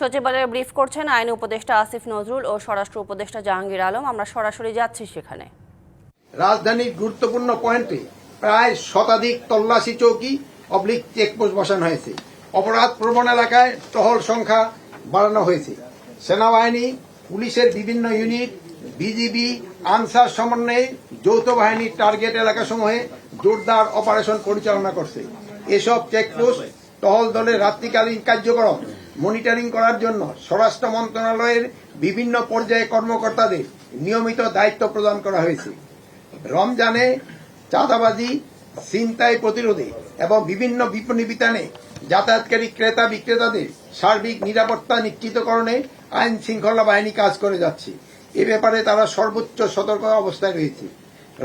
সচিবালয়ে ব্রিফ করছেন আইন উপদেষ্টা আসিফ নজরুল ও স্বরাষ্ট্র উপদেষ্টা জাহাঙ্গীর আলম। আমরা সরাসরি যাচ্ছি সেখানে। রাজধানীর গুরুত্বপূর্ণ পয়েন্টে প্রায় শতাধিক তল্লাশি চৌকি অবলিক চেকপোস্ট বসানো হয়েছে। অপরাধ প্রবণ এলাকায় টহল সংখ্যা বাড়ানো হয়েছে। সেনাবাহিনী, পুলিশের বিভিন্ন ইউনিট, বিজিবি, আনসার সমন্বয়ে যৌথ বাহিনীর টার্গেট এলাকাসমূহে জোরদার অপারেশন পরিচালনা করছে। এসব চেকপোস্ট টহল দলের রাত্রিকালীন কার্যক্রম মনিটরিং করার জন্য স্বরাষ্ট্র মন্ত্রণালয়ের বিভিন্ন পর্যায়ে কর্মকর্তাদের নিয়মিত দায়িত্ব প্রদান করা হয়েছে। রমজানে চাঁদাবাজি, ছিনতাই প্রতিরোধে এবং বিভিন্ন বিপণী বিতানে যাতায়াতকারী ক্রেতা বিক্রেতাদের সার্বিক নিরাপত্তা নিশ্চিতকরণে আইন শৃঙ্খলা বাহিনী কাজ করে যাচ্ছে। এ ব্যাপারে তারা সর্বোচ্চ সতর্ক অবস্থায় রয়েছে।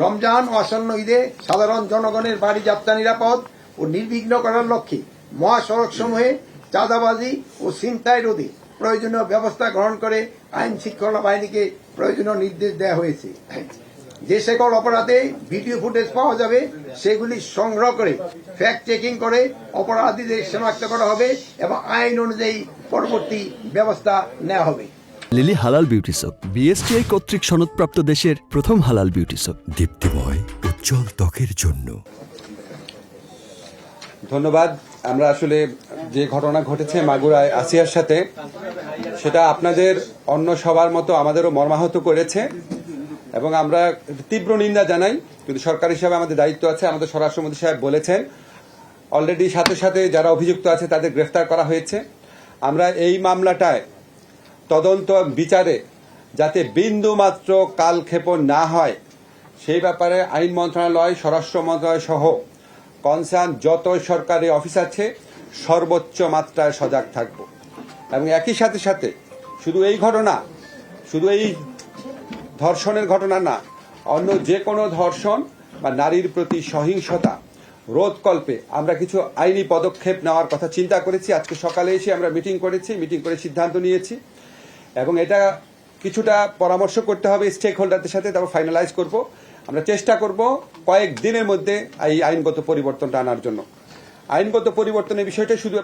রমজান ও আসন্ন ঈদে সাধারণ জনগণের বাড়ি যাত্রা নিরাপদ ও নির্বিঘ্ন করার লক্ষ্যে মহাসড়ক সমূহে চাঁদাবাজি ও ছিনতাই রোধে প্রয়োজনীয় ব্যবস্থা গ্রহণ করে আইন শৃঙ্খলা বাহিনীকে প্রয়োজনীয় নির্দেশ দেওয়া হয়েছে। যে সকল অপরাধে ভিডিও ফুটেজ পাওয়া যাবে সেগুলি সংগ্রহ করে ফ্যাক্ট চেকিং করে অপরাধীদের শনাক্ত করা হবে এবং আইন অনুযায়ী পরবর্তী ব্যবস্থা নেওয়া হবে। লিলি হালাল বিউটি সোপ বিএসটিআই কর্তৃক সনদপ্রাপ্ত দেশের প্রথম হালাল বিউটি সোপ দীপ্তিময় উজ্জ্বল ত্বকের জন্য। ধন্যবাদ। আমরা আসলে যে ঘটনা ঘটেছে মাগুরায় আসিয়ার সাথে, সেটা আপনাদের অন্য সবার মতো আমাদেরও মর্মাহত করেছে এবং আমরা তীব্র নিন্দা জানাই, কিন্তু সরকার হিসাবে আমাদের দায়িত্ব আছে, আমাদের স্বরাষ্ট্রমন্ত্রী সাহেব বলেছেন অলরেডি সাথে সাথে যারা অভিযুক্ত আছে তাদের গ্রেফতার করা হয়েছে। আমরা এই মামলাটায় তদন্ত বিচারে যাতে বিন্দু মাত্র কালক্ষেপণ না হয়, সেই ব্যাপারে আইন মন্ত্রণালয় স্বরাষ্ট্র মন্ত্রণালয় সহ কনসার্ন যত সরকারি অফিস আছে, সর্বোচ্চ মাত্রায় সজাগ থাকব। এবং একই সাথে সাথে শুধু এই ঘটনা, শুধু এই ধর্ষণের ঘটনা না, অন্য যে কোনো ধর্ষণ বা নারীর প্রতি সহিংসতা, রোধকল্পে আমরা কিছু আইনি পদক্ষেপ নেওয়ার কথা চিন্তা করেছি। আজকে সকালে এসে আমরা মিটিং করেছি, মিটিং করে সিদ্ধান্ত নিয়েছি। এবং এটা কিছুটা পরামর্শ করতে হবে স্টেক হোল্ডারদের সাথে, তারপর ফাইনালাইজ করব। আমরা চেষ্টা করব কয়েক দিনের মধ্যে এই আইনগত পরিবর্তনটা আনার জন্য। আইনগত পরিবর্তনের বিষয়টা শুধু